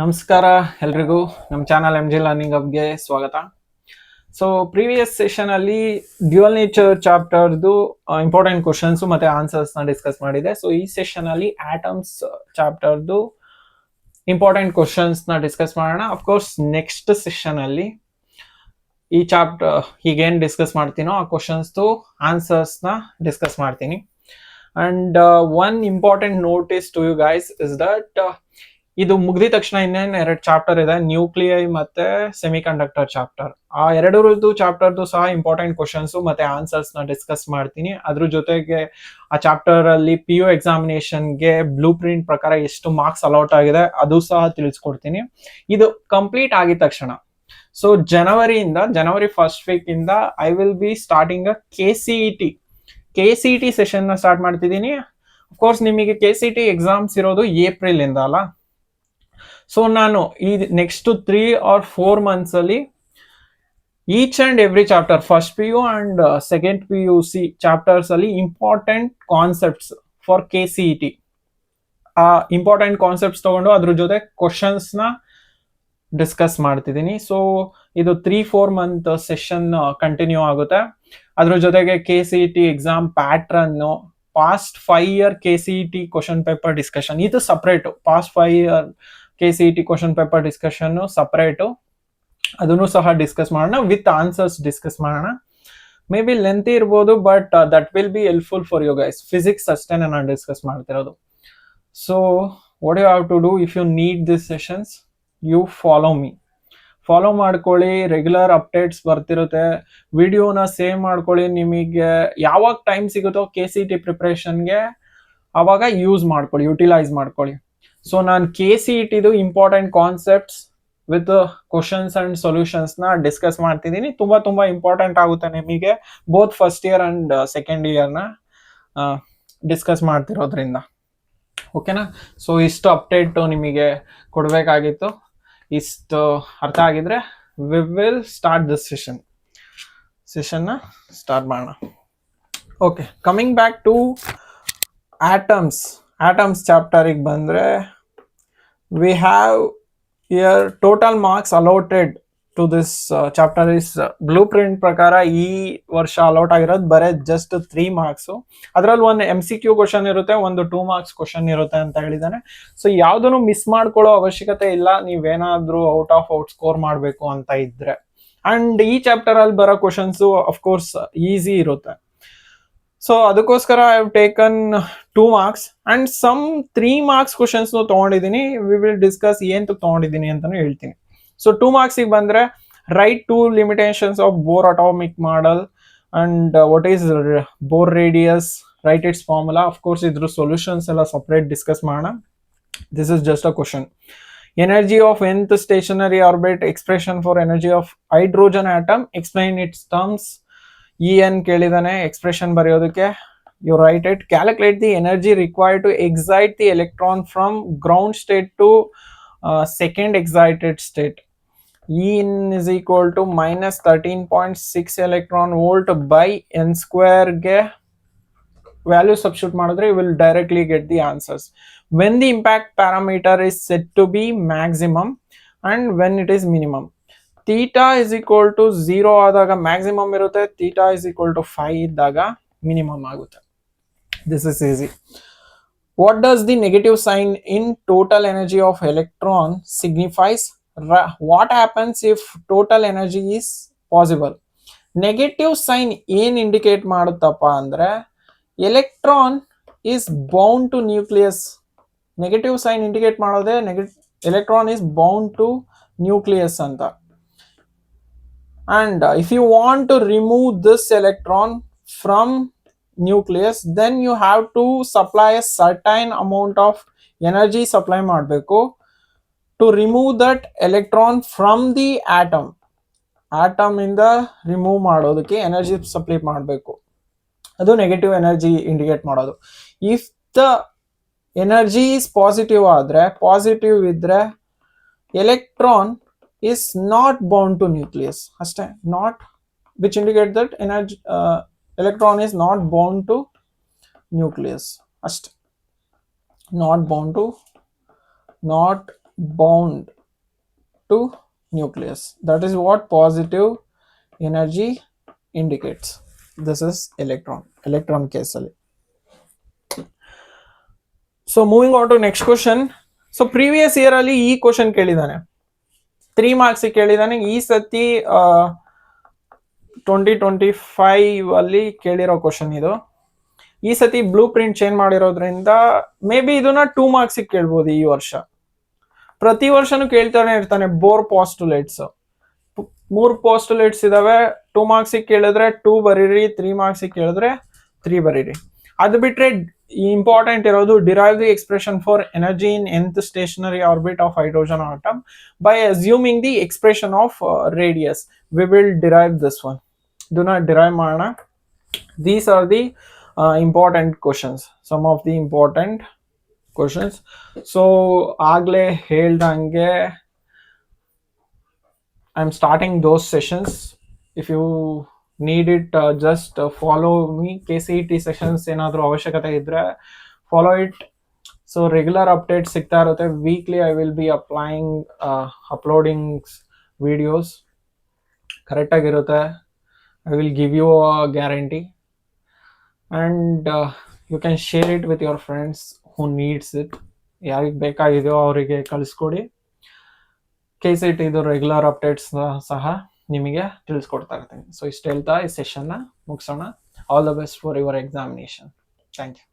ನಮಸ್ಕಾರ ಎಲ್ರಿಗೂ. ನಮ್ಮ ಚಾನಲ್ ಎಂ ಜಿ ಲರ್ನಿಂಗ್ ಅಬ್ಗೆ ಸ್ವಾಗತ. ಸೊ ಪ್ರೀವಿಯಸ್ ಸೆಷನ್ ಅಲ್ಲಿ ಡ್ಯುಯಲ್ ನೇಚರ್ ಚಾಪ್ಟರ್ದು ಇಂಪಾರ್ಟೆಂಟ್ ಕ್ವಶನ್ಸ್ ಮತ್ತೆ ಆನ್ಸರ್ಸ್ನ ಡಿಸ್ಕಸ್ ಮಾಡಿದೆ. ಸೊ ಈ ಸೆಷನ್ ಅಲ್ಲಿ ಆಟಮ್ಸ್ ಚಾಪ್ಟರ್ದು ಇಂಪಾರ್ಟೆಂಟ್ ಕ್ವಶನ್ಸ್ನ ಡಿಸ್ಕಸ್ ಮಾಡೋಣ. ಅಫ್ಕೋರ್ಸ್ ನೆಕ್ಸ್ಟ್ ಸೆಷನ್ ಅಲ್ಲಿ ಈ ಚಾಪ್ಟರ್ ಈಗೇನು ಡಿಸ್ಕಸ್ ಮಾಡ್ತೀನೋ ಆ ಕ್ವಶನ್ಸ್ದು ಆನ್ಸರ್ಸ್ನ ಡಿಸ್ಕಸ್ ಮಾಡ್ತೀನಿ. And one important notice to you guys is that ಇದು ಮುಗ್ದಿದ ತಕ್ಷಣ ಇನ್ನೇನು ಎರಡು ಚಾಪ್ಟರ್ ಇದೆ ನ್ಯೂಕ್ಲಿಯೈ ಮತ್ತೆ ಸೆಮಿ ಕಂಡಕ್ಟರ್ ಚಾಪ್ಟರ್ ಆ ಎರಡರದ್ದು ಚಾಪ್ಟರ್ದು ಸಹ ಇಂಪಾರ್ಟೆಂಟ್ ಕ್ವಶನ್ಸ್ ಮತ್ತೆ ಆನ್ಸರ್ಸ್ನ ಡಿಸ್ಕಸ್ ಮಾಡ್ತೀನಿ. ಅದ್ರ ಜೊತೆಗೆ ಆ ಚಾಪ್ಟರ್ ಅಲ್ಲಿ ಪಿ ಯು ಎಕ್ಸಾಮಿನೇಷನ್ಗೆ ಬ್ಲೂ ಪ್ರಿಂಟ್ ಪ್ರಕಾರ ಎಷ್ಟು ಮಾರ್ಕ್ಸ್ ಅಲೌಟ್ ಆಗಿದೆ, ಅದು ಸಹ ತಿಳಿಸ್ಕೊಡ್ತೀನಿ. ಇದು ಕಂಪ್ಲೀಟ್ ಆಗಿದ ತಕ್ಷಣ. ಸೊ ಜನವರಿಯಿಂದ ಜನವರಿ ಫಸ್ಟ್ ವೀಕ್ ಇಂದ I will be starting K C E T K C E T session start ಮಾಡ್ತಿದ್ದೀನಿ. ಅಫ್ಕೋರ್ಸ್ ನಿಮಗೆ ಕೆ ಸಿ ಟಿ ಎಕ್ಸಾಮ್ಸ್ ಇರೋದು ಏಪ್ರಿಲ್ ಇಂದ ಅಲ್ಲ? ಸೊ ನಾನು ಈ next three or four months ಅಲ್ಲಿ each and every chapter first P U and second P U C chapters ಅಲ್ಲಿ important concepts for K C E T ಆ important concepts ತಗೊಂಡು ಅದ್ರ ಜೊತೆ ಕ್ವಶನ್ಸ್ನ ಡಿಸ್ಕಸ್ ಮಾಡ್ತಿದ್ದೀನಿ. ಸೊ ಇದು three four month session continue ಆಗುತ್ತೆ. ಅದ್ರ ಜೊತೆಗೆ K C E T exam pattern past five year K C E T question paper discussion ಇದು separate past five year K C E T question paper discussion separate ಅದನ್ನು ಸಹ discuss ಮಾಡೋಣ with answers discuss ಮಾಡೋಣ. Maybe lengthy ಇರ್ಬೋದು but that will be helpful for you guys physics ಅಷ್ಟೇ ನಾನು discuss ಮಾಡ್ತಿರೋದು. So what you have to do if you need this sessions you follow me follow ಮಾಡ್ಕೊಳ್ಳಿ regular updates ಬರ್ತಿರುತ್ತೆ. ವಿಡಿಯೋನ save ಮಾಡ್ಕೊಳ್ಳಿ ನಿಮಗೆ. ಯಾವಾಗ ಟೈಮ್ ಸಿಗುತ್ತೋ ಕೆ ಸಿ ಟಿ ಪ್ರಿಪ್ರೇಷನ್ಗೆ ಅವಾಗ ಯೂಸ್ ಮಾಡ್ಕೊಳ್ಳಿ ಯುಟಿಲೈಸ್ ಮಾಡ್ಕೊಳ್ಳಿ. ಸೊ ನಾನು ಕೆ ಸಿ ಇಟ್ಟಿದ್ದು ಟಿದು important concepts with questions and ಸೊಲ್ಯೂಷನ್ಸ್ನ discuss ಮಾಡ್ತಿದ್ದೀನಿ. ತುಂಬಾ ತುಂಬಾ ಇಂಪಾರ್ಟೆಂಟ್ ಆಗುತ್ತೆ ನಿಮಗೆ both first year and second ಇಯರ್ನ discuss ಮಾಡ್ತಿರೋದ್ರಿಂದ. ಓಕೆನಾ ಸೊ ಇಷ್ಟು ಅಪ್ಡೇಟ್ ನಿಮಗೆ ಕೊಡಬೇಕಾಗಿತ್ತು. ಇಷ್ಟು ಅರ್ಥ ಆಗಿದ್ರೆ we will start this session ಸೆಷನ್ನ start ಮಾಡೋಣ. Okay coming back to atoms atoms ಚಾಪ್ಟರಿಗೆ ಬಂದರೆ we have here total marks allotted to this chapter is blueprint ಪ್ರಕಾರ ಈ ವರ್ಷ ಅಲೌಟ್ ಆಗಿರೋದು ಬರೇ ಜಸ್ಟ್ ತ್ರೀ ಮಾರ್ಕ್ಸು ಅದರಲ್ಲಿ ಒಂದು ಎಂ ಸಿ ಕ್ಯೂ ಕ್ವಶನ್ ಇರುತ್ತೆ, ಒಂದು ಟೂ ಮಾರ್ಕ್ಸ್ ಕ್ವಶನ್ ಇರುತ್ತೆ ಅಂತ ಹೇಳಿದಾನೆ. ಸೊ ಯಾವುದನ್ನು ಮಿಸ್ ಮಾಡ್ಕೊಳ್ಳೋ ಅವಶ್ಯಕತೆ ಇಲ್ಲ, ನೀವೇನಾದ್ರೂ ಔಟ್ ಆಫ್ ಔಟ್ ಸ್ಕೋರ್ ಮಾಡಬೇಕು ಅಂತ ಇದ್ರೆ. ಅಂಡ್ ಈ ಚಾಪ್ಟರ್ ಅಲ್ಲಿ ಬರೋ ಕ್ವಶನ್ಸ್ ಅಫ್ಕೋರ್ಸ್ ಈಸಿ ಇರುತ್ತೆ. ಸೊ ಅದಕ್ಕೋಸ್ಕರ I have taken two marks and some three marks questions ತಗೊಂಡಿದ್ದೀನಿ ವಿ ವಿಲ್ ಡಿಸ್ಕಸ್ ಏನ್ ತೊಗೊಂಡಿದ್ದೀನಿ ಅಂತಾನು ಹೇಳ್ತೀನಿ. ಸೊ ಟೂ ಮಾರ್ಕ್ಸಿಗೆ ಬಂದ್ರೆ write two limitations of Bohr atomic model and what is Bohr radius write its formula of course ಇದ್ರ solutions ಎಲ್ಲ separate discuss ಮಾಡೋಣ. This is just a question energy of nth stationary orbit expression for energy of hydrogen atom explain its terms E N ಕೇಳಿದಾನೆ expression ಬರೆಯೋದಕ್ಕೆ. You write it calculate the energy required to excite the electron from ground state to second excited state E n is equal to minus thirteen point six electron volt by n ಸ್ಕ್ವೇರ್ಗೆ value substitute ಮಾಡಿದ್ರೆ will directly get the answers when the impact parameter is set to be maximum and when it is minimum theta is equal to zero ಆದಾಗ maximum ಇರುತ್ತೆ theta is equal to five ಇದ್ದಾಗ minimum ಆಗುತ್ತೆ. This is easy what does the negative sign in total energy of electron signifies what happens if total energy is possible negative sign ಏನ್ indicate ಮಾಡುತ್ತಪ್ಪ ಅಂದ್ರೆ electron is bound to nucleus negative sign indicate ಮಾಡೋದೇ negative electron is bound to nucleus ಅಂತ. and uh, if you want to remove this electron from nucleus then you have to supply a certain amount of energy supply ಮಾಡಬೇಕು to remove that electron from the atom atom ಇಂದ remove ಮಾಡೋದಕ್ಕೆ energy supply ಮಾಡಬೇಕು ಅದು negative energy indicate ಮಾಡೋದು if the energy is positive ಆದ್ರೆ positive ಇದ್ರೆ electron is not bound to nucleus ಅಷ್ಟೇ not which indicate that energy uh, electron is not bound to nucleus ಅಷ್ಟೇ not bound to not bound to nucleus that is what positive energy indicates this is electron electron case ಅಲ್ಲಿ so moving on to next question so previous year ಅಲ್ಲಿ ಈ question ಕೇಳಿದಾನೆ three marks ಕೇಳಿದಾನೆ. ಈ ಸತಿ twenty twenty five ಅಲ್ಲಿ ಕೇಳಿರೋ question ಇದು. ಈ ಸತಿ ಬ್ಲೂ ಪ್ರಿಂಟ್ ಚೇಂಜ್ ಮಾಡಿರೋದ್ರಿಂದ ಮೇ ಬಿ ಇದನ್ನ ಟೂ ಮಾರ್ಕ್ಸ್ ಕೇಳ್ಬೋದು ಈ ವರ್ಷ. ಪ್ರತಿ ವರ್ಷನೂ ಕೇಳ್ತಾನೆ ಇರ್ತಾನೆ ಬೋರ್ ಪಾಸ್ಟುಲೇಟ್ಸ್ ಮೂರ್ ಪಾಸ್ಟುಲೇಟ್ಸ್ ಇದಾವೆ. ಟೂ ಮಾರ್ಕ್ಸ್ ಕೇಳಿದ್ರೆ ಟೂ ಬರೀರಿ ತ್ರೀ ಮಾರ್ಕ್ಸ್ ಕೇಳಿದ್ರೆ ತ್ರೀ ಬರೀರಿ. ಅದು ಬಿಟ್ರೆ ಇಂಪಾರ್ಟೆಂಟ್ ಇರೋದು derive the expression for energy in nth stationary orbit of hydrogen atom by assuming the expression of radius we will derive this one ಇದನ್ನ derive ಮಾಡೋಣ these are the important questions some of the important questions so ಆಗ್ಲೇ ಹೇಳ್ದಂಗೆ I am starting those sessions if you need it just follow me K C T sessions ಏನಾದರೂ ಅವಶ್ಯಕತೆ ಇದ್ರೆ follow it so regular update ಸಿಗ್ತಾ ಇರುತ್ತೆ. Weekly I will be applying uploadings videos ಕರೆಕ್ಟಾಗಿರುತ್ತೆ I will give you a guarantee and you can share it with your friends who needs it ಯಾರಿಗೆ ಬೇಕಾಗಿದೆಯೋ ಅವರಿಗೆ ಕಳಿಸ್ಕೊಡಿ. K C T ಇದು regular updates ಸಹ. ನಿಮಗೆ ತಿಳಿಸ್ಕೊಡ್ತಾ ಇರ್ತೀನಿ. ಸೊ ಇಷ್ಟು ಹೇಳ್ತಾ, ಈ ಸೆಷನ್ನ ಮುಗಿಸೋಣ. All the best for your examination thank you